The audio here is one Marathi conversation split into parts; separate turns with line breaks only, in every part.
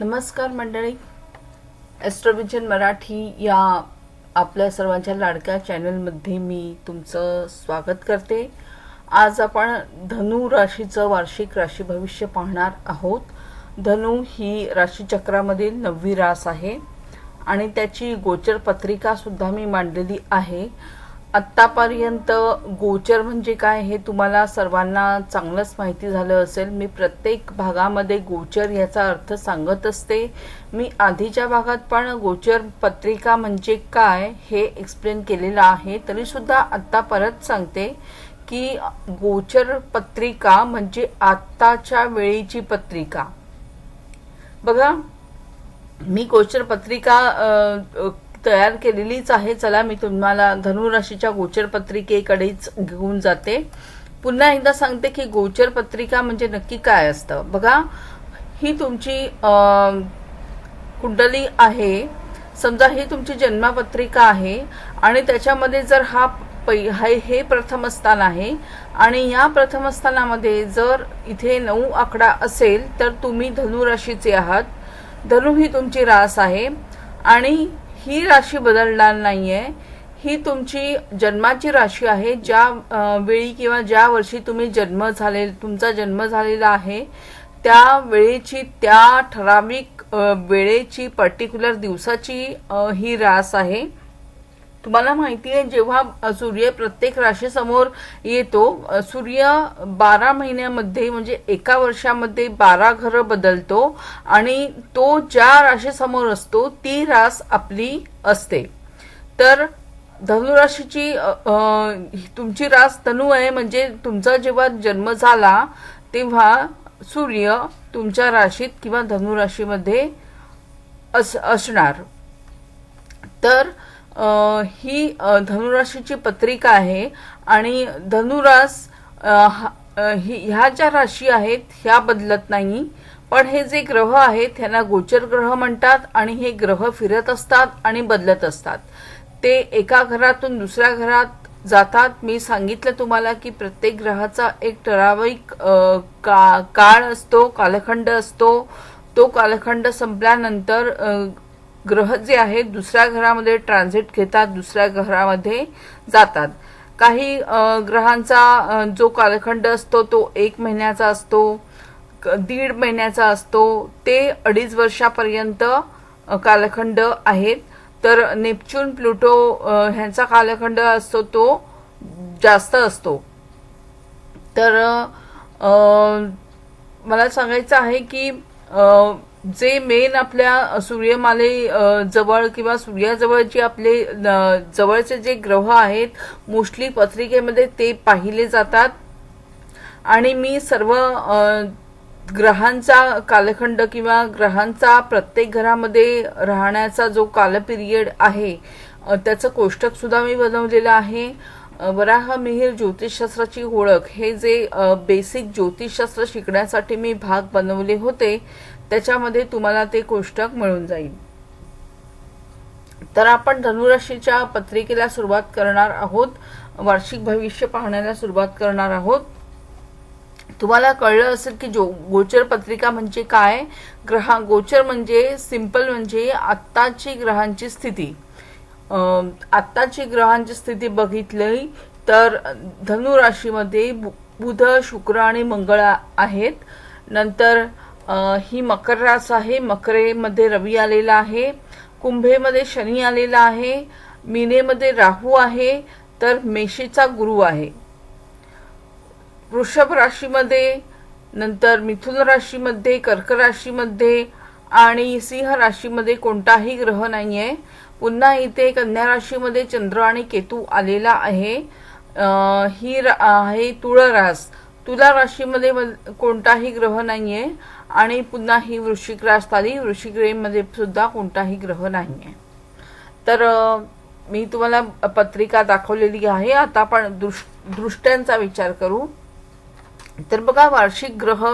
नमस्कार मंडळी. ॲस्ट्रोविजन मराठी या आपल्या सर्वांच्या लाडक्या चॅनलमध्ये मी तुमचं स्वागत करते. आज आपण धनु राशीचं वार्षिक राशी भविष्य पाहणार आहोत. धनु ही राशीचक्रामधील नववी रास आहे आणि त्याची गोचर पत्रिका सुद्धा मी मांडलेली आहे. आत्तापर्यंत गोचर म्हणजे काय हे तुम्हाला सर्वांना चांगलंच माहिती झालं असेल. मी प्रत्येक भागामध्ये गोचर याचा अर्थ सांगत असते. मी आधीच्या भागात पण गोचर पत्रिका म्हणजे काय हे एक्सप्लेन केलेलं आहे. तरीसुद्धा आत्ता परत सांगते की गोचर पत्रिका म्हणजे आत्ताच्या वेळीची पत्रिका. बघा मी गोचर पत्रिका तयार केलेलीच आहे. चला मी तुम्हाला धनुराशीच्या गोचर पत्रिकेकडेच घेऊन जाते. पुन्हा एकदा सांगते की गोचर पत्रिका म्हणजे नक्की काय असतं. बघा ही तुमची कुंडली आहे. समजा ही तुमची जन्मपत्रिका आहे आणि त्याच्यामध्ये जर हा पै हे हे प्रथम स्थान आहे आणि या प्रथमस्थानामध्ये जर इथे नऊ आकडा असेल तर तुम्ही धनुराशीचे आहात. धनु ही तुमची रास आहे आणि ही राशी बदलणार नाहीये. ही तुमची जन्माची राशी आहे. ज्या वेळी किंवा ज्या वर्षी तुम्ही जन्म झाले तुमचा जन्म झालेला आहे त्या वेळेची त्या ठराविक वेळेची पर्टिक्युलर दिवसाची ही रास आहे. तुम्हाला माहिती आहे जेव्हा सूर्य प्रत्येक राशीसमोर येतो सूर्य बारा महिन्यामध्ये म्हणजे एका वर्षामध्ये बारा घरं बदलतो आणि तो ज्या राशीसमोर असतो ती रास आपली असते. तर धनुराशीची तुमची रास धनु आहे म्हणजे तुमचा जेव्हा जन्म झाला तेव्हा सूर्य तुमच्या राशीत किंवा धनुराशीमध्ये अस असणार. तर ही धनुराशीची पत्रिका आहे आणि धनुरास हा- ही ह्या ज्या राशी आहेत ह्या बदलत नाही. पण हे जे ग्रह आहेत त्यांना गोचर ग्रह म्हणतात आणि हे ग्रह फिरत असतात आणि बदलत असतात. ते एका घरातून दुसऱ्या घरात जातात. मी सांगितलं तुम्हाला की प्रत्येक ग्रहाचा एक ठराविक का काळ असतो कालखंड असतो. तो कालखंड संपल्यानंतर ग्रह जे आहेत दुसऱ्या घरामध्ये ट्रान्झिट घेतात दुसऱ्या घरामध्ये जातात. काही ग्रहांचा जो कालखंड असतो तो एक महिन्याचा असतो क- दीड महिन्याचा असतो ते अडीच वर्षापर्यंत कालखंड आहेत. तर नेपच्यून प्लुटो ह्यांचा कालखंड असतो तो जास्त असतो. तर मला सांगायचं आहे की जे मेन आपल्या सूर्यमाले जवळ किंवा सूर्याजवळ जे आपले जवळचे जे ग्रह आहेत मोस्टली पत्रिकेमध्ये ते पाहिले जातात. आणि मी सर्व ग्रहांचा कालखंड किंवा ग्रहांचा प्रत्येक घरामध्ये राहण्याचा जो कालपिरियड आहे त्याचं कोष्टक सुद्धा मी बनवलेलं आहे. वराह मिहीर ज्योतिषशास्त्राची ओळख हे जे बेसिक ज्योतिषशास्त्र शिकण्यासाठी मी भाग बनवले होते त्याच्यामध्ये तुम्हाला ते कोष्टक मिळून जाईल. तर आपण धनुराशीच्या पत्रिकेला सुरुवात करणार आहोत. वार्षिक भविष्य पाहण्याला सुरुवात करणार आहोत. तुम्हाला कळलं असेल की जो गोचर पत्रिका म्हणजे काय? ग्रहा गोचर म्हणजे सिंपल म्हणजे आत्ताची ग्रहांची स्थिती. आत्ताची ग्रहांची स्थिती बघितली तर धनुराशीमध्ये बु- बुध शुक्र आणि मंगळ आहेत. नंतर ही मकर रास आहे. मकरेमध्ये रवी आलेला आहे. कुंभेमध्ये शनी आलेला आहे. मीनेमध्ये राहू आहे. तर मेषेचा गुरु आहे. वृषभ राशीमध्ये नंतर मिथुन राशीमध्ये कर्क राशीमध्ये आणि सिंह राशीमध्ये कोणताही ग्रह नाही आहे पुन्हा इथे कन्या राशीमध्ये चंद्र आणि केतू आलेला आहे. ही रा- आहे तुळ रास तुला राशीमध्ये कोणताही ग्रह नाही आहे आणि पुन्हा ही वृश्चिक रास आली वृश्चिक रेमध्ये सुद्धा कोणताही ग्रह नाही आहे तर मी तुम्हाला पत्रिका दाखवलेली आहे. आता आपण दृश दृष्ट्यांचा विचार करू. तर बघा वार्षिक ग्रह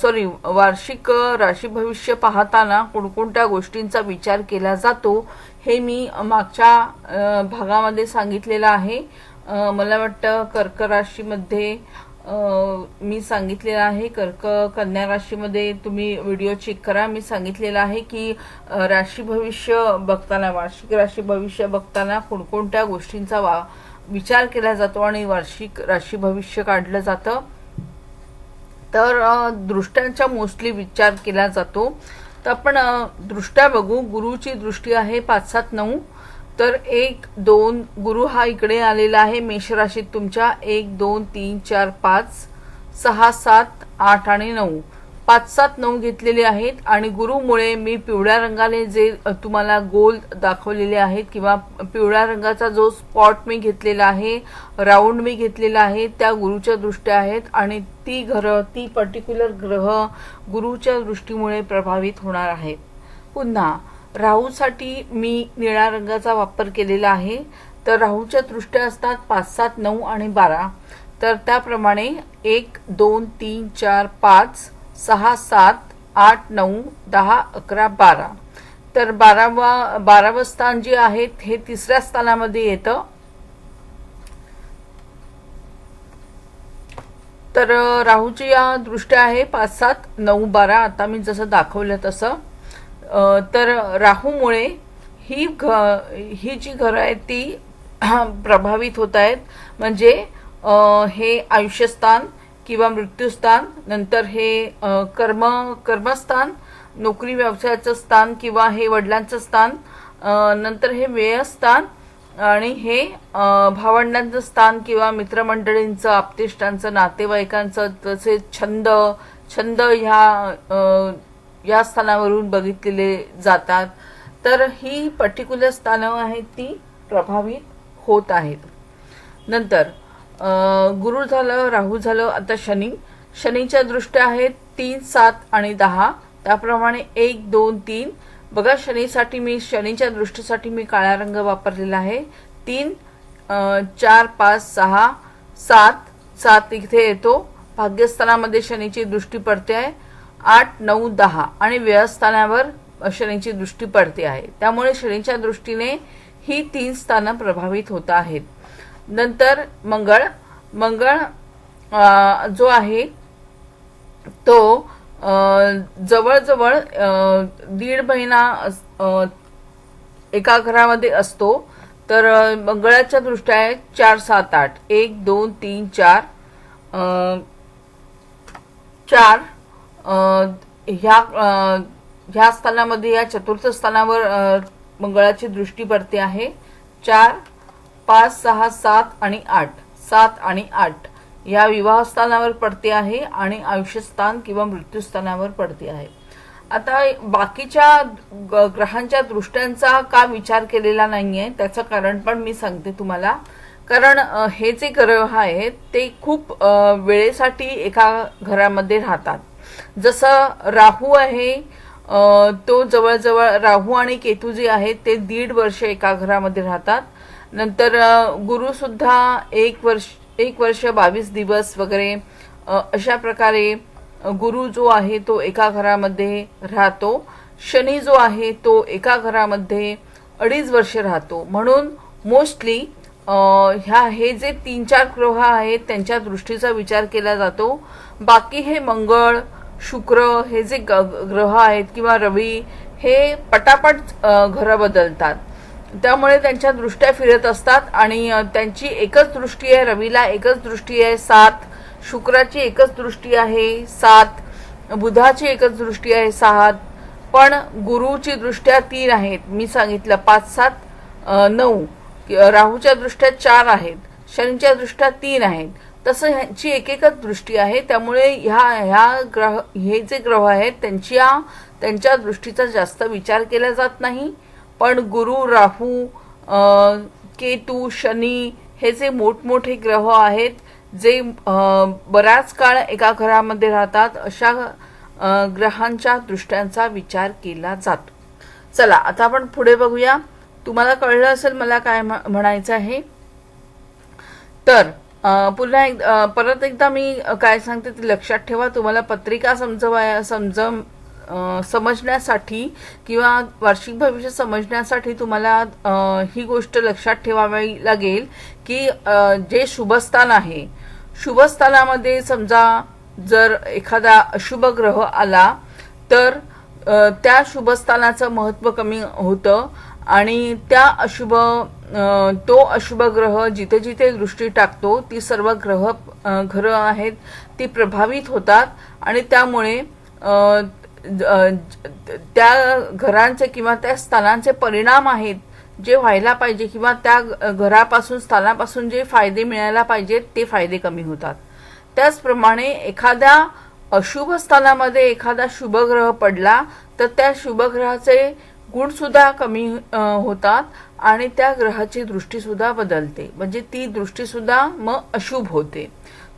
सॉरी वार्षिक राशी भविष्य पाहताना कोणकोणत्या गोष्टींचा विचार केला जातो हे मी मागच्या भागामध्ये सांगितलेलं आहे. मला वाटतं कर्क राशीमध्ये मी सांगितलेलं आहे कर्क कन्या राशीमध्ये तुम्ही व्हिडिओ चेक करा. मी सांगितलेलं आहे की राशी भविष्य बघताना वार्षिक राशी भविष्य बघताना कोणकोणत्या गोष्टींचा वा विचार केला जातो आणि वार्षिक राशी भविष्य काढलं जातं. तर दृष्ट्यांचा मोस्टली विचार केला जातो. तर आपण दृष्ट्या बघू. गुरुची दृष्टी आहे पाच सात नऊ. तर एक दोन गुरु हा इकडे आलेला आहे. मेषराशीत तुमच्या एक दोन तीन चार पाच सहा सात आठ आणि नऊ. पाच सात नऊ घेतलेले आहेत आणि गुरुमुळे मी पिवळ्या रंगाने जे तुम्हाला गोल दाखवलेले आहेत किंवा पिवळ्या रंगाचा जो स्पॉट मी घेतलेला आहे राऊंड मी घेतलेला आहे त्या गुरुच्या दृष्ट्या आहेत आणि ती घरं ती पर्टिक्युलर ग्रह गुरुच्या दृष्टीमुळे प्रभावित होणार आहेत. पुन्हा राहूसाठी मी निळ्या रंगाचा वापर केलेला आहे. तर राहूच्या दृष्ट्या असतात पाच सात नऊ आणि बारा. तर त्याप्रमाणे एक दोन तीन चार पाच सहा सात आठ नऊ दहा अकरा बारा. तर बारावा बारावं स्थान जे आहे हे तिसऱ्या स्थानामध्ये येतं. तर राहूची या दृष्ट्या आहे पाच सात नऊ बारा. आता मी जसं दाखवलं तसं. तर राहूमुळे ही घ ही जी घरं आहेत ती प्रभावित होत आहेत. म्हणजे हे आयुष्यस्थान किंवा मृत्यूस्थान नंतर हे कर्म कर्मस्थान नोकरी व्यवसायाचं स्थान किंवा हे वडिलांचं स्थान नंतर हे व्ययस्थान आणि हे भावंडांचं स्थान किंवा मित्रमंडळींचं आपतिष्टांचं नातेवाईकांचं तसेच छंद छंद ह्या या स्थानावरून बघितलेले जातात. तर ही पर्टिक्युलर स्थानं आहेत ती प्रभावित होत आहेत. नंतर गुरु झालं राहू झालं आता शनी. शनीच्या दृष्ट्या आहेत तीन सात आणि दहा. त्याप्रमाणे एक दोन तीन. बघा शनीसाठी मी शनीच्या दृष्टीसाठी मी काळा रंग वापरलेला आहे. तीन चार पाच सहा सात. सात इथे येतो. भाग्यस्थानामध्ये शनीची दृष्टी पडते आहे. आठ नऊ दहा आणि व्यवस्थानावर शनीची दृष्टी पडते आहे. त्यामुळे शनीच्या दृष्टीने ही तीन स्थानं प्रभावित होत आहेत. नंतर मंगळ. मंगळ जो आहे तो जवळजवळ दीड महिना एका घरामध्ये असतो. तर मंगळाच्या दृष्ट्या आहे चार सात आठ. एक दोन तीन चार चार ह्या ह्या स्थानामध्ये या चतुर्थ स्थानावर मंगळाची दृष्टी पडते आहे. चार पाच सहा सात आणि आठ. सात आणि आठ. या विवाह स्थानावर पडते आहे आणि आयुष्यस्थान किंवा मृत्यूस्थानावर पडते आहे. आता बाकीच्या ग- ग्रहांच्या दृष्ट्यांचा का विचार केलेला नाही आहे त्याचं कारण पण मी सांगते तुम्हाला. कारण हे जे ग्रह आहेत ते खूप वेळेसाठी एका घरामध्ये राहतात. जसं राहू आहे तो जवळजवळ राहू आणि केतू जे आहेत ते दीड वर्ष एका घरामध्ये राहतात. नंतर गुरुसुद्धा एक वर्ष एक वर्ष बावीस दिवस वगैरे अशा प्रकारे गुरु जो आहे तो एका घरामध्ये राहतो. शनी जो आहे तो एका घरामध्ये अडीच वर्ष राहतो. म्हणून मोस्टली ह्या हे जे तीन चार ग्रह आहेत त्यांच्या दृष्टीचा विचार केला जातो. बाकी हे मंगळ शुक्र हे जे ग- ग्रह आहेत किंवा रवी हे पटापट घरं बदलतात. त्यामुळे त्यांच्या दृष्ट्या फिरत असतात आणि त्यांची एकच दृष्टी आहे रवीला एकच दृष्टी आहे सात. शुक्राची एकच दृष्टी आहे सात. बुधाची एकच दृष्टी आहे सात. पण गुरुची दृष्ट्या तीन आहेत. मी सांगितलं पाच सात नऊ. राहूच्या दृष्ट्या चार आहेत. शनीच्या दृष्ट्या तीन आहेत. तसं ह्यांची एकेकच दृष्टी आहे. त्यामुळे ह्या ह्या ग्रह हे जे ग्रह आहेत त्यांच्या त्यांच्या दृष्टीचा जास्त विचार केला जात नाही. पण गुरु राहू केतू शनी हे जे मोठमोठे ग्रह आहेत जे बराच काळ एका घरामध्ये राहतात अशा ग्रहांच्या दृष्ट्यांचा विचार केला जातो. चला आता आपण पुढे बघूया. तुम्हाला कळलं असेल मला काय म्ह- म्हणायचं आहे? तर पुन्हा एक परत एकदा मी काय सांगते ते लक्षात ठेवा. तुम्हाला पत्रिका समजवाय समजम समजण्यासाठी किंवा वार्षिक भविष्य समजण्यासाठी तुम्हाला ही गोष्ट लक्षात ठेवावी लागेल की जे शुभस्थान आहे शुभस्थानामध्ये समजा जर एखादा अशुभ ग्रह आला तर त्या शुभस्थानाचं महत्त्व कमी होतं आणि त्या अशुभ तो अशुभ ग्रह जिथे जिथे दृष्टी टाकतो ती सर्व ग्रह ग्रह आहेत ती प्रभावित होतात आणि त्यामुळे ज- त्या घरांचे किंवा त्या स्थानांचे परिणाम आहेत जे व्हायला पाहिजे किंवा त्या घरापासून स्थानापासून जे फायदे मिळायला पाहिजेत ते फायदे कमी होतात. त्याचप्रमाणे एखाद्या अशुभ स्थानामध्ये एखादा शुभग्रह पडला तर त्या शुभग्रहाचे गुणसुद्धा कमी होतात आणि त्या ग्रहाची दृष्टीसुद्धा बदलते. म्हणजे ती दृष्टीसुद्धा मग अशुभ होते.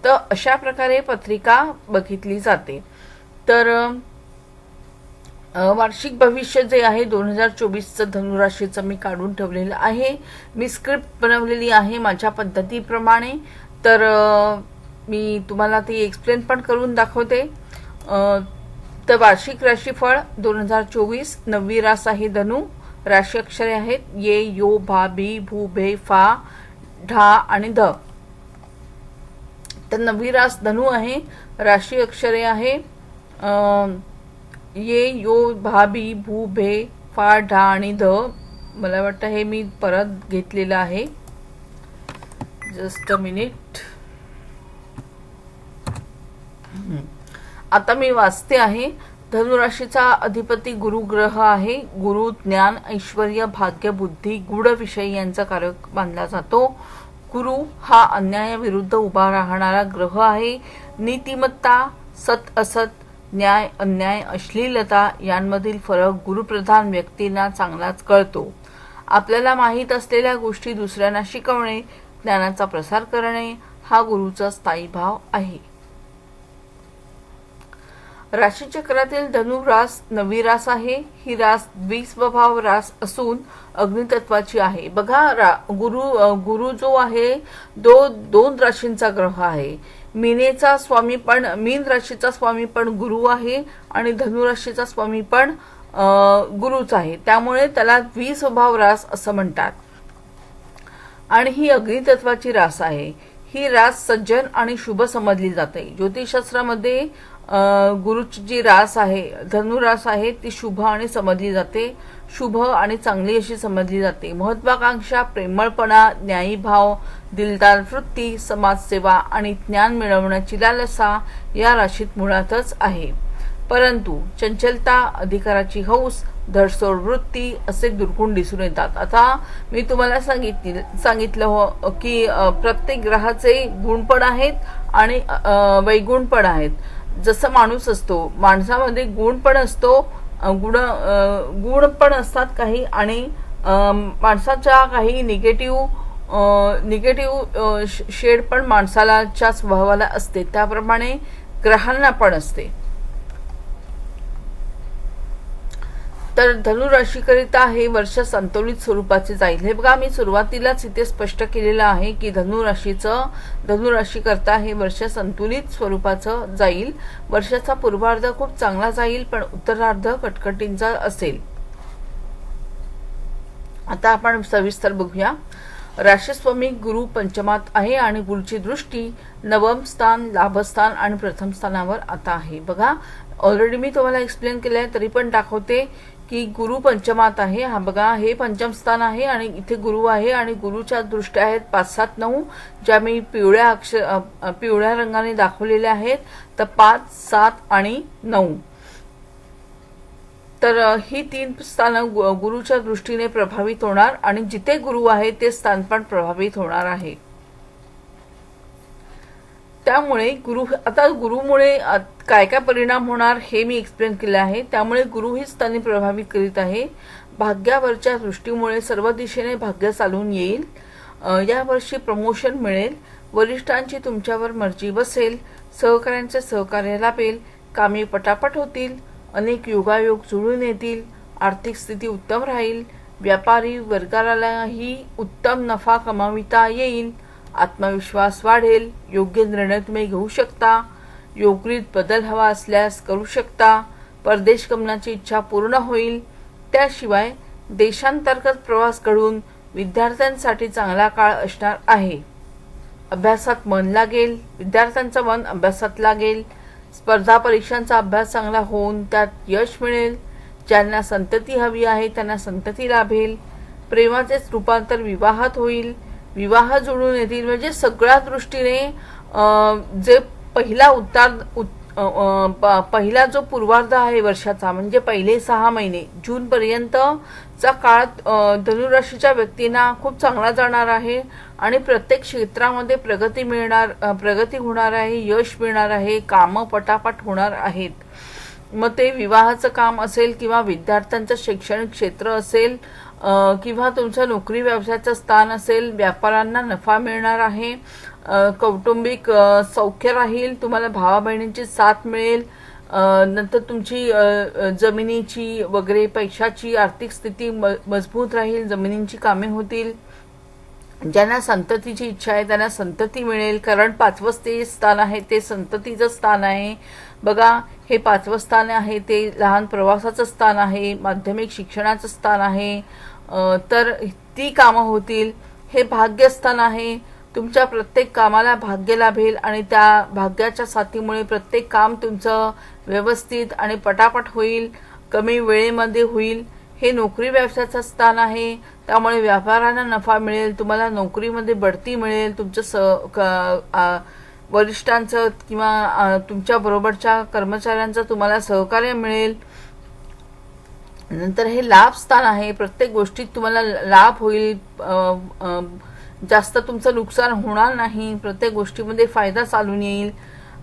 तर अशा प्रकारे पत्रिका बघितली जाते. तर वार्षिक भविष्य जे आहे दोन हजार चोवीसचं धनुराशीचं मी काढून ठेवलेलं आहे. मी स्क्रिप्ट बनवलेली आहे माझ्या पद्धतीप्रमाणे. तर मी तुम्हाला ती एक्सप्लेन पण करून दाखवते. तर वार्षिक राशीफळ दोन हजार चोवीस नववी रास आहे धनु राशी अक्षरे आहेत ये यो भा बी भू भे फा ढा आणि ध तर नववी रास धनु आहे राशी अक्षरे आहे ये यो भा बी भू भे फा ढा आणि ध मला वाटतं हे मी परत घेतलेलं आहे. Just a minute. आता मी वाचते आहे. धनुराशीचा अधिपती गुरुग्रह आहे. गुरु ज्ञान ऐश्वर भाग्य बुद्धी गुढ विषयी यांचा कारक मानला जातो. गुरु हा अन्यायाविरुद्ध उभा राहणारा ग्रह आहे. नीतिमत्ता सत असत न्याय अन्याय अश्लीलता यांमधील फरक गुरुप्रधान व्यक्तींना चांगलाच कळतो. आपल्याला माहीत असलेल्या गोष्टी दुसऱ्यांना शिकवणे ज्ञानाचा प्रसार करणे हा गुरुचा स्थायी भाव आहे. राशीचक्रातील धनु रास नवी रास आहे. ही रास द्विस्वभाव रास असून अग्नितत्वाची आहे. बघा रा गुरु गुरु जो आहे दो दोन राशींचा ग्रह आहे. मीनेचा स्वामी पण मीन राशीचा स्वामी पण गुरु आहे आणि धनुराशीचा स्वामी पण गुरुच आहे. त्यामुळे त्याला द्विस्वभाव रास असं म्हणतात. आणि ही अग्नितत्वाची रास आहे. ही रास सज्जन आणि शुभ समजली जाते. ज्योतिषशास्त्रामध्ये गुरुची जी रास आहे धनुरास आहे ती शुभ आणि समजली जाते. शुभ आणि चांगली अशी समजली जाते. महत्वाकांक्षा प्रेमळपणा न्यायीभाव दिलदार वृत्ती समाजसेवा आणि ज्ञान मिळवण्याची लालसा या राशीत मुळातच आहे. परंतु चंचलता अधिकाराची हौस धडसोड वृत्ती असे दुर्गुण दिसून येतात. आता मी तुम्हाला सांगितले सांगितलं हो की प्रत्येक ग्रहाचे गुण पण आहेत आणि वैगुण पण आहेत. जसं माणूस असतो माणसामध्ये गुण पण असतो गुण गुण पण असतात काही आणि माणसाच्या काही निगेटिव्ह निगेटिव्ह शेड पण माणसालाच्या स्वभावाला असते. त्याप्रमाणे ग्रहांना पण असते. तर धनुराशीकरिता हे वर्ष संतुलित स्वरूपाचे जाईल. हे बघा मी सुरुवातीलाच इथे स्पष्ट केलेलं आहे की धनुराशीचं धनुराशीकरता हे वर्ष संतुलित स्वरूपाचं जाईल. वर्षाचा पूर्वार्ध खूप चांगला जाईल पण उत्तरार्ध कटकटींचा असेल. आता आपण सविस्तर बघूया. राशीस्वामी गुरु पंचमात आहे आणि गुरुची दृष्टी नवम स्थान लाभस्थान आणि प्रथम स्थानावर आता आहे. बघा ऑलरेडी मी तुम्हाला एक्सप्लेन केलं आहे तरी पण दाखवते की गुरु पंचमात आहे. हा बघा हे पंचम स्थान आहे आणि इथे गुरु आहे आणि गुरुच्या दृष्ट्या आहेत पाच सात नऊ ज्या मी पिवळ्या अक्षर पिवळ्या रंगाने दाखवलेल्या आहेत. तर पाच सात आणि नऊ. तर ही तीन स्थानं गु- गुरुच्या दृष्टीने प्रभावित होणार आणि जिथे गुरु आहे ते स्थान पण प्रभावित होणार आहे. त्यामुळे गुरु आता गुरुमुळे काय काय परिणाम होणार हे मी एक्सप्लेन केलं आहे. त्यामुळे गुरु हीच त्यांनी प्रभावित करीत आहे. भाग्यावरच्या दृष्टीमुळे सर्व दिशेने भाग्य चालून येईल. यावर्षी प्रमोशन मिळेल. वरिष्ठांची तुमच्यावर मर्जी बसेल. सहकाऱ्यांचे सहकार्य लाभेल. कामे पटापट होतील. अनेक योगायोग जुळून येतील. आर्थिक स्थिती उत्तम राहील. व्यापारी वर्गालाही उत्तम नफा कमाविता येईल. आत्मविश्वास वाढेल योग्य निर्णय तुम्ही घेऊ शकता योगरीत बदल हवा असल्यास करू शकता परदेश गमनाची इच्छा पूर्ण होईल. त्याशिवाय देशांतर्गत प्रवास घडून विद्यार्थ्यांसाठी चांगला काळ असणार आहे. अभ्यासात मन लागेल विद्यार्थ्यांचं मन अभ्यासात लागेल. स्पर्धा परीक्षांचा अभ्यास चांगला होऊन त्यात यश मिळेल. ज्यांना संतती हवी आहे त्यांना संतती लाभेल. प्रेमाचेच रूपांतर विवाहात होईल. विवाह जुळून येतील. म्हणजे सगळ्या दृष्टीने जे पहिला उत्तार उत- प- पहिला जो पूर्वार्ध आहे वर्षाचा म्हणजे पहिले सहा महिने जूनपर्यंतचा काळ धनुराशीच्या व्यक्तींना खूप चांगला जाणार आहे आणि प्रत्येक क्षेत्रामध्ये प्रगती मिळणार प्रगती होणार आहे यश मिळणार आहे कामं पटापट होणार आहेत. मग ते विवाहाचं काम असेल किंवा विद्यार्थ्यांचं शैक्षणिक क्षेत्र असेल किंवा तुमच्या नोकरी व्यवसायाचं स्थान असेल व्यापाऱ्यांना नफा मिळणार आहे कौटुंबिक सौख्य राहील तुम्हाला भावा बहिणींची साथ मिळेल नंतर तुमची जमिनीची वगैरे पैशाची आर्थिक स्थिती म- मजबूत राहील जमिनींची कामे होतील. ज्यांना संततीची इच्छा आहे त्यांना संतती मिळेल. कारण पाचवं ते स्थान आहे ते संततीचं स्थान आहे. बघा हे पाचवं स्थान आहे ते लहान प्रवासाचं स्थान आहे माध्यमिक शिक्षणाचं स्थान आहे. तर ती कामं होतील. हे भाग्यस्थान आहे. तुमच्या प्रत्येक कामाला भाग्य लाभेल आणि त्या भाग्याच्या साथीमुळे प्रत्येक काम तुमचं व्यवस्थित आणि पटापट होईल. कमी वेळेमध्ये होईल. हे नोकरी व्यवसायाचं स्थान आहे. त्यामुळे व्यापाऱ्यांना नफा मिळेल. तुम्हाला नोकरीमध्ये बढती मिळेल. तुमचं स क- वरिष्ठांचं किंवा तुमच्या बरोबरच्या कर्मचाऱ्यांचं तुम्हाला सहकार्य मिळेल. नंतर हे लाभ स्थान आहे प्रत्येक गोष्टीत तुम्हाला लाभ होईल जास्त तुमचं नुकसान होणार नाही प्रत्येक गोष्टीमध्ये फायदा चालून येईल.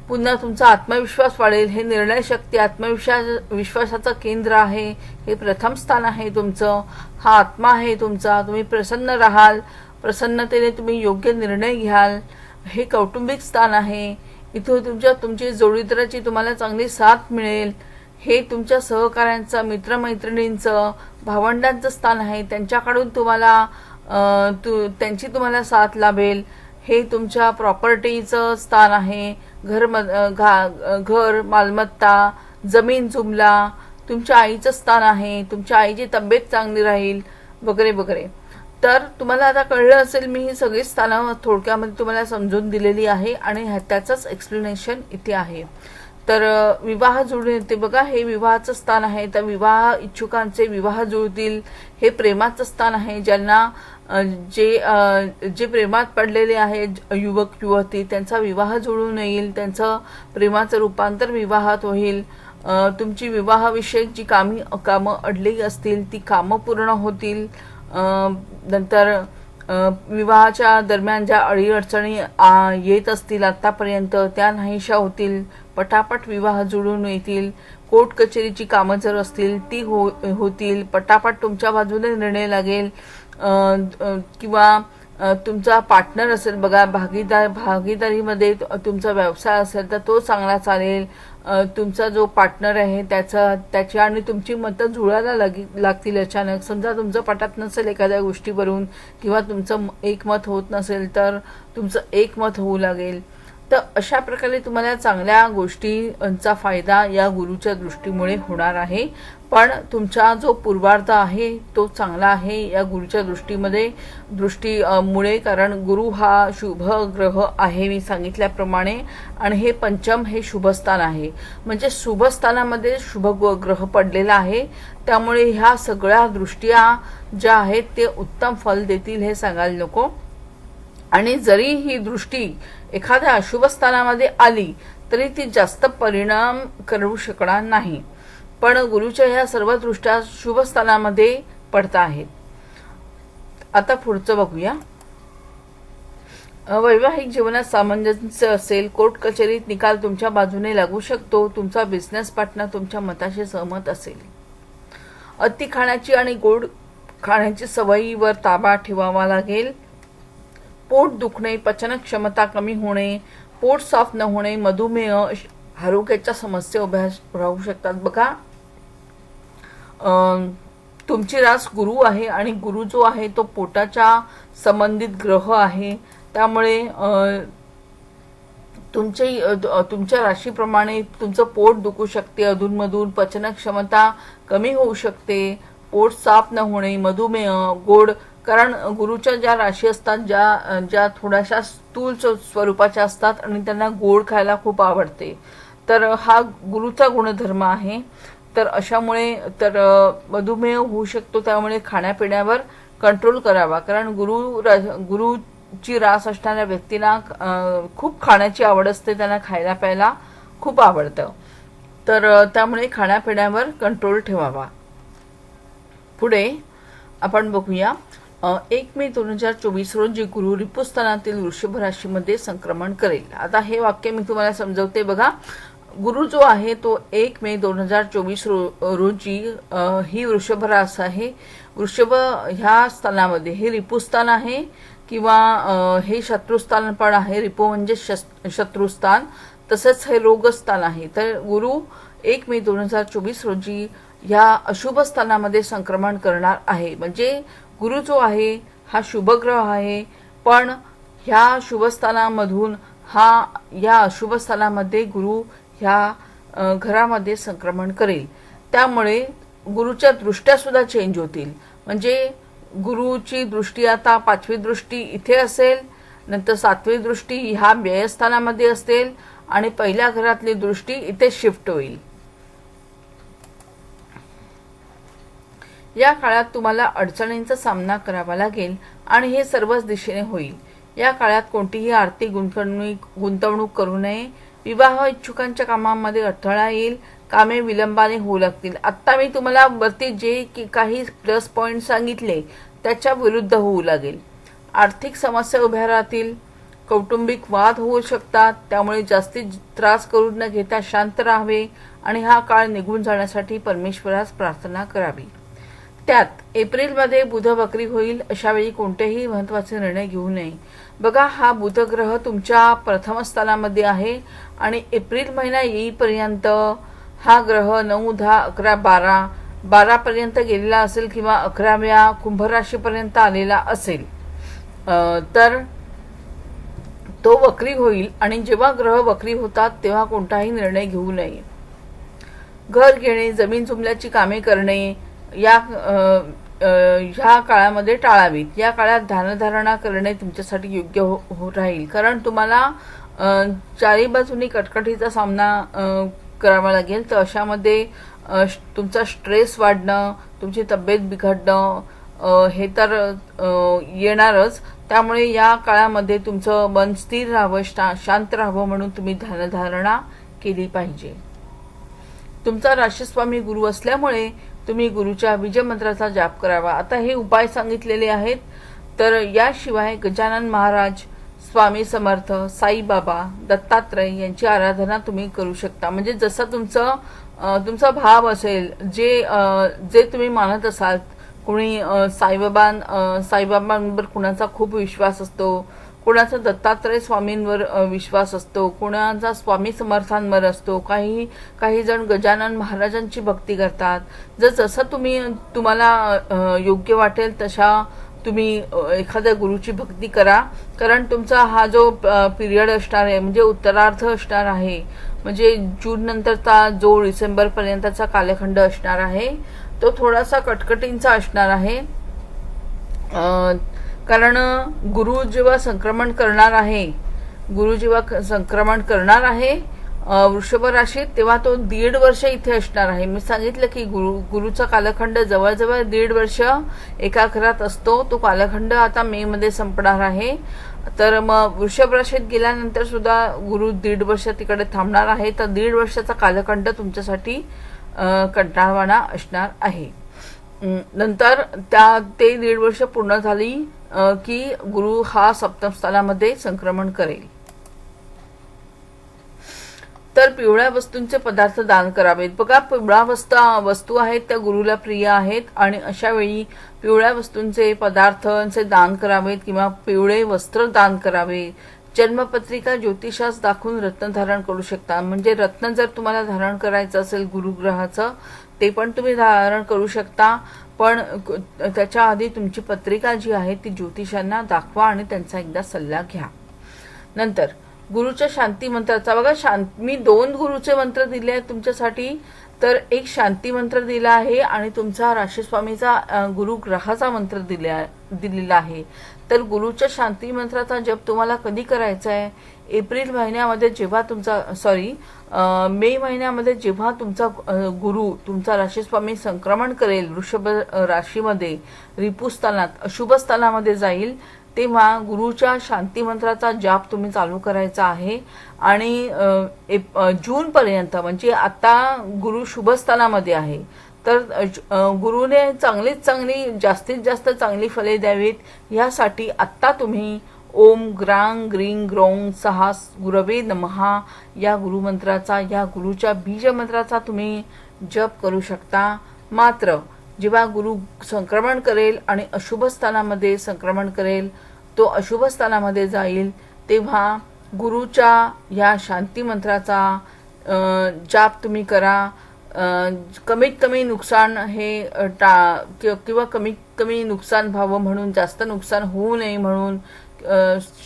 पुन्हा तुमचा आत्मविश्वास वाढेल हे निर्णय शक्ती आत्मविश्वास विश्वासाचं केंद्र आहे हे प्रथम स्थान आहे तुमचं. हा आत्मा आहे तुमचा तुम्ही प्रसन्न राहाल प्रसन्नतेने तुम्ही योग्य निर्णय घ्याल. हे कौटुंबिक स्थान आहे. इथं तुमच्या तुमची जोडीदाराची तुम्हाला चांगली साथ मिळेल. हे तुमच्या सहकाऱ्यांचं मित्रमैत्रिणींचं भावंडांचं स्थान आहे. त्यांच्याकडून तुम्हाला तु त्यांची तुम्हाला साथ लाभेल. हे तुमच्या प्रॉपर्टीचं स्थान आहे. घर म- घा घर मालमत्ता जमीन जुमला तुमच्या आईचं स्थान आहे. तुमच्या आईची तब्येत चांगली राहील वगैरे वगैरे. तर तुम्हाला आता कळलं असेल मी ही सगळी स्थानं थोडक्यामध्ये तुम्हाला समजून दिलेली आहे आणि ह्या- त्याचंच एक्सप्लेनेशन इथे आहे. तर विवाह जुळून येते बघा हे विवाहाचं स्थान आहे. तर विवाह इच्छुकांचे विवाह जुळतील. हे प्रेमाचं स्थान आहे. ज्यांना जे जे प्रेमात पडलेले आहेत युवक युवती त्यांचा विवाह जुळून येईल. त्यांचं प्रेमाचं रूपांतर विवाहात होईल. तुमची विवाहाविषयक जी कामी कामं अडली असतील ती कामं पूर्ण होतील. नंतर विवाहाच्या दरम्यान ज्या अडीअडचणी येत असतील आत्तापर्यंत त्या नाहीशा होतील. पटापट विवाह जुळून येतील. कोर्ट कचेरीची कामं जर असतील ती हो होतील. पटापट तुमच्या बाजूने निर्णय लागेल. किंवा तुमचा पार्टनर असेल बघा भागीदार भागीदारीमध्ये तुमचा व्यवसाय असेल तर तो चांगला चालेल. तुमचा जो पार्टनर आहे त्याचा त्याची आणि तुमची मतं जुळायला लागी लागतील अचानक. समजा तुमचं पटात नसेल एखाद्या गोष्टीवरून किंवा तुमचं म- एकमत होत नसेल तर तुमचं एकमत होऊ लागेल. तर अशा प्रकारे तुम्हाला चांगल्या गोष्टींचा फायदा या गुरुच्या दृष्टीमुळे होणार आहे. पण तुमचा जो पूर्वार्ध आहे तो चांगला आहे या गुरुच्या दृष्टीमध्ये दृष्टीमुळे कारण गुरु हा शुभ ग्रह आहे मी सांगितल्याप्रमाणे. आणि हे पंचम हे शुभस्थान आहे. म्हणजे शुभस्थानामध्ये शुभ ग्रह पडलेला आहे. त्यामुळे ह्या सगळ्या दृष्ट्या ज्या आहेत ते उत्तम फल देतील हे सांगायला नको. आणि जरी ही दृष्टी एखाद्या अशुभ स्थानामध्ये आली तरी ती जास्त परिणाम करू शकणार नाही. पण गुरुच्या ह्या सर्व दृष्ट्या शुभ स्थानामध्ये पडता आहेत. आता पुढचं बघूया. वैवाहिक जीवनात सामंजस्य असेल कोर्ट कचेरीत निकाल तुमच्या बाजूने लागू शकतो तुमचा बिझनेस पार्टनर तुमच्या मताशी सहमत असेल. अति खाण्याची आणि गोड खाण्याची सवयीवर ताबा ठेवावा लागेल. पोट दुखणे पचन क्षमता कमी होणे पोट साफ न होणे मधुमेह आरोग्याच्या समस्या उभ्या राहू शकतात. बघा तुमची रास गुरु आहे आणि गुरु जो आहे तो पोटाच्या संबंधित ग्रह आहे. त्यामुळे तुमचे तुमच्या राशीप्रमाणे तुमचं पोट दुखू शकते अधूनमधून पचन क्षमता कमी होऊ शकते पोट साफ न होणे मधुमेह गोड कारण गुरुच्या ज्या राशी असतात ज्या ज्या थोड्याशा स्थूल स्वरूपाच्या असतात आणि त्यांना गोड खायला खूप आवडते. तर हा गुरुचा गुणधर्म आहे. तर अशामुळे तर मधुमेह होऊ शकतो त्यामुळे खाण्यापिण्यावर कंट्रोल करावा. कारण गुरु रा- गुरुची रास असणाऱ्या व्यक्तीला खूप खाण्याची आवड असते त्यांना खायला प्यायला खूप आवडतं. तर त्यामुळे खाण्यापिण्यावर कंट्रोल ठेवावा. पुढे आपण बघूया. एक मे दोन हजार चोवीस रोजी गुरु रिपुस्थानातील वृषभ राशीमध्ये संक्रमण करेल. आता हे वाक्य मी तुम्हाला समजवते बघा. गुरु जो आहे तो एक मे दोन हजार चोवीस रो रोजी ही वृषभ रास आहे. वृषभ ह्या स्थानामध्ये हे रिपुस्थान आहे किंवा हे शत्रुस्थान पण आहे. रिपो म्हणजे शत्रुस्थान. तसंच हे रोगस्थान आहे. तर गुरु एक मे दोन हजार चोवीस रोजी ह्या अशुभ स्थानामध्ये संक्रमण करणार आहे. म्हणजे गुरु जो आहे हा शुभग्रह आहे. पण ह्या शुभस्थानामधून हा या अशुभस्थानामध्ये गुरु ह्या घरामध्ये संक्रमण करेल. त्यामुळे गुरुच्या दृष्ट्यासुद्धा चेंज होतील. म्हणजे गुरुची दृष्टी आता पाचवी दृष्टी इथे असेल नंतर सातवी दृष्टी ह्या व्ययस्थानामध्ये असेल आणि पहिल्या घरातली दृष्टी इथे शिफ्ट होईल. या काळात तुम्हाला अडचणींचा सामना करावा लागेल आणि हे सर्वच दिशेने होईल. या काळात कोणतीही आर्थिक गुंतवणूक गुंतवणूक करू नये. विवाह इच्छुकांच्या कामांमध्ये अडथळा येईल. कामे विलंबाने होऊ लागतील. आत्ता मी तुम्हाला वरती जे की काही प्लस पॉईंट सांगितले त्याच्या विरुद्ध होऊ लागेल. आर्थिक समस्या उभ्या राहतील. कौटुंबिक वाद होऊ शकतात. त्यामुळे जास्तीत त्रास करून न घेता शांत राहावे आणि हा काळ निघून जाण्यासाठी परमेश्वरास प्रार्थना करावी. त्यात एप्रिलमध्ये बुध वक्री होईल अशा वेळी कोणतेही महत्त्वाचे निर्णय घेऊ नये. बघा हा बुधग्रह तुमच्या प्रथम स्थानामध्ये आहे आणि एप्रिल महिना येईपर्यंत हा ग्रह नऊ दहा अकरा बारा बारापर्यंत गेलेला असेल किंवा अकराव्या कुंभराशीपर्यंत आलेला असेल. तर तो वक्री होईल आणि जेव्हा ग्रह वक्री होतात तेव्हा कोणताही निर्णय घेऊ नये. घर घेणे जमीन जुमल्याची कामे करणे या ह्या काळामध्ये टाळावीत. या काळात ध्यानधारणा करणे तुमच्यासाठी योग्य हो, हो राहील. कारण तुम्हाला चारी बाजूनी कटकटीचा सामना करावा लागेल. तर अशामध्ये तुमचा स्ट्रेस वाढणं तुमची तब्येत बिघडणं हे तर येणारच. त्यामुळे या काळामध्ये तुमचं मन स्थिर राहावं शांत राहावं म्हणून तुम्ही ध्यानधारणा केली पाहिजे. तुमचा राशीस्वामी गुरु असल्यामुळे तुम्ही गुरुच्या विजय मंत्राचा जाप करावा. आता हे उपाय सांगितलेले आहेत. तर याशिवाय गजानन महाराज स्वामी समर्थ साईबाबा दत्तात्रय यांची आराधना तुम्ही करू शकता. म्हणजे जसं तुमचं तुमचा भाव असेल जे जे तुम्ही मानत असाल कोणी साईबाबां साईबाबांवर कुणाचा खूप विश्वास असतो कोणाचा दत्तात्रय स्वामींवर विश्वास असतो कोणाचा स्वामी समर्थांवर असतो काही काही जण गजानन महाराजांची भक्ती करतात. जर जसं तुम्ही तुम्हाला योग्य वाटेल तशा तुम्ही एखाद्या गुरुची भक्ती करा. कारण तुमचा हा जो पिरियड असणार आहे म्हणजे उत्तरार्ध असणार आहे म्हणजे जून नंतरचा जो डिसेंबर पर्यंतचा कालखंड असणार आहे तो थोडासा कटकटींचा असणार आहे. कारण गुरु जेव्हा संक्रमण करणार आहे गुरु जेव्हा क- संक्रमण करणार आहे वृषभ राशीत तेव्हा तो दीड वर्ष इथे असणार आहे. मी सांगितलं की गुरु गुरुचा कालखंड जवळजवळ दीड वर्ष एका घरात असतो. तो कालखंड आता मे मध्ये संपणार आहे. तर मग वृषभ राशीत गेल्यानंतर सुद्धा गुरु दीड वर्ष तिकडे थांबणार आहे. तर दीड वर्षाचा कालखंड तुमच्यासाठी कंटाळवाणा असणार आहे. नंतर त्या ते दीड वर्ष पूर्ण झाली की गुरु हा सप्तम स्थानामध्ये संक्रमण करेल. तर पिवळ्या वस्तूंचे पदार्थ दान करावेत. बघा पिवळ्या वस्ता वस्तू आहेत त्या गुरुला प्रिय आहेत आणि अशा वेळी पिवळ्या वस्तूंचे पदार्थांचे दान करावेत किंवा पिवळे वस्त्र दान करावे. जन्मपत्रिका ज्योतिषास दाखवून रत्न धारण करू शकता. म्हणजे रत्न जर तुम्हाला धारण करायचं असेल गुरुग्रहाचं ते पण तुम्ही धारण करू शकता. पण त्याच्या आधी तुमची पत्रिका जी आहे ती ज्योतिषांना दाखवा आणि त्यांचा एकदा सल्ला घ्या. नंतर गुरुच्या शांती मंत्राचा बघा शांत मी दोन गुरुचे मंत्र दिले आहेत तुमच्यासाठी तर एक शांती मंत्र दिला आहे आणि तुमचा राशीस्वामीचा गुरु ग्रहाचा मंत्र दिला दिलेला आहे. तर गुरुच्या शांती मंत्राचा जप तुम्हाला कधी करायचा आहे? एप्रिल महिन्यामध्ये जेव्हा तुमचा सॉरी मे महिन्यामध्ये जेव्हा तुमचा गुरु तुमचा राशीस्वामी संक्रमण करेल वृषभ राशीमध्ये रिपुस्थानात अशुभ स्थानामध्ये जाईल तेव्हा गुरुच्या शांती मंत्राचा जाप तुम्ही चालू करायचा आहे. आणि एप- जूनपर्यंत म्हणजे आता गुरु शुभस्थानामध्ये आहे. तर गुरुने चांगलीच चांगली जास्तीत जास्त चांगली फले द्यावीत. यासाठी आत्ता तुम्ही ओम ग्रांग ग्रीं ग्रोंग सहा गुरवे नमहा. या गुरुमंत्राचा या गुरुच्या बीजमंत्राचा तुम्ही जप करू शकता. मात्र जेव्हा गुरु संक्रमण करेल आणि अशुभ स्थानामध्ये संक्रमण करेल तो अशुभ स्थानामध्ये जाईल तेव्हा गुरुच्या या शांती मंत्राचा जाप तुम्ही करा. कमीत कमी नुकसान हे टा किंवा कमीत कमी नुकसान व्हावं म्हणून जास्त नुकसान होऊ नये म्हणून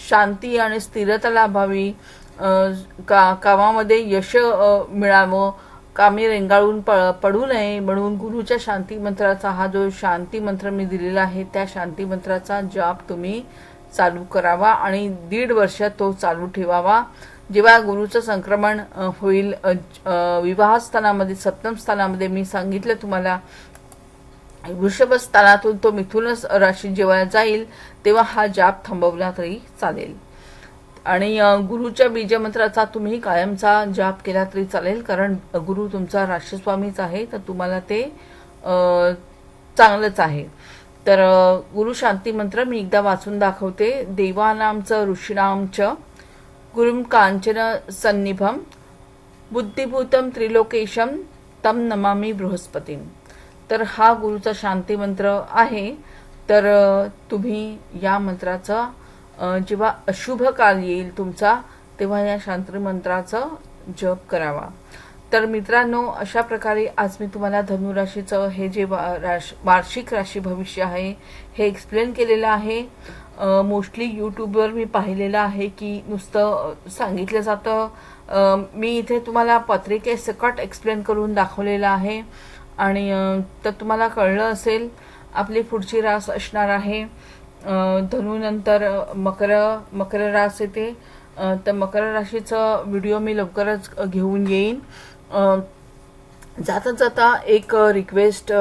शांती आणि स्थिरता लाभावी. का कामामध्ये यश मिळावं. कामे रेंगाळून प पडू नये म्हणून गुरुच्या शांती मंत्राचा हा जो शांती मंत्र मी दिलेला आहे त्या शांती मंत्राचा जाप तुम्ही चालू करावा आणि दीड वर्ष तो चालू ठेवावा. जेव्हा गुरुचं संक्रमण होईल विवाह स्थानामध्ये सप्तम स्थानामध्ये मी सांगितलं तुम्हाला वृषभ स्थानातून तो मिथुन राशी जेव्हा जाईल तेव्हा हा जाप थांबवला तरी चालेल. आणि गुरुच्या बीजमंत्राचा तुम्ही कायमचा जाप केला तरी चालेल कारण गुरु तुमचा राष्ट्रस्वामीच आहे तर तुम्हाला ते चांगलंच आहे. तर गुरु शांती मंत्र मी एकदा वाचून दाखवते. देवानामचं ऋषीणामच गुरुम कांचन सन्निभम बुद्धिभूतम त्रिलोकेशम तम नमामी बृहस्पतीम तर हा गुरुचा शांती मंत्र आहे. तर तुम्ही या मंत्राचा जेव्हा अशुभ काल येईल तुमचा तेव्हा या शांत मंत्राचं जप करावा. तर मित्रांनो अशा प्रकारे आज मी तुम्हाला धनुराशीचं हे जे राश वार्षिक राशी भविष्य आहे हे एक्सप्लेन केलेलं आहे. मोस्टली यूट्यूबवर मी पाहिलेलं आहे की नुसतं सांगितलं जातं. मी इथे तुम्हाला पत्रिके सकट एक्सप्लेन करून दाखवलेलं आहे. आणि तर तुम्हाला कळलं असेल आपली पुढची रास असणार आहे. धनुनंतर मकर मकर रास येते. तर मकर राशीचा व्हिडिओ मी लवकरच घेऊन येईन. जाता जाता एक रिक्वेस्ट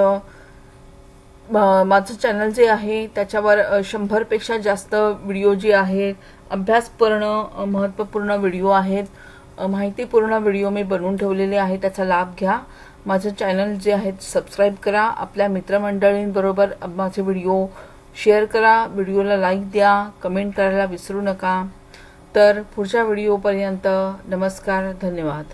माझं चॅनल जे आहे त्याच्यावर शंभरपेक्षा जास्त व्हिडिओ जे आहेत अभ्यासपूर्ण महत्त्वपूर्ण व्हिडिओ आहेत. माहितीपूर्ण व्हिडिओ मी बनवून ठेवलेले आहे त्याचा लाभ घ्या. माझं चॅनल जे आहे सबस्क्राईब करा. आपल्या मित्रमंडळींबरोबर माझे व्हिडिओ शेअर करा. व्हिडिओला लाईक द्या. कमेंट करायला विसरू नका. तर पुढच्या व्हिडिओपर्यंत नमस्कार. धन्यवाद.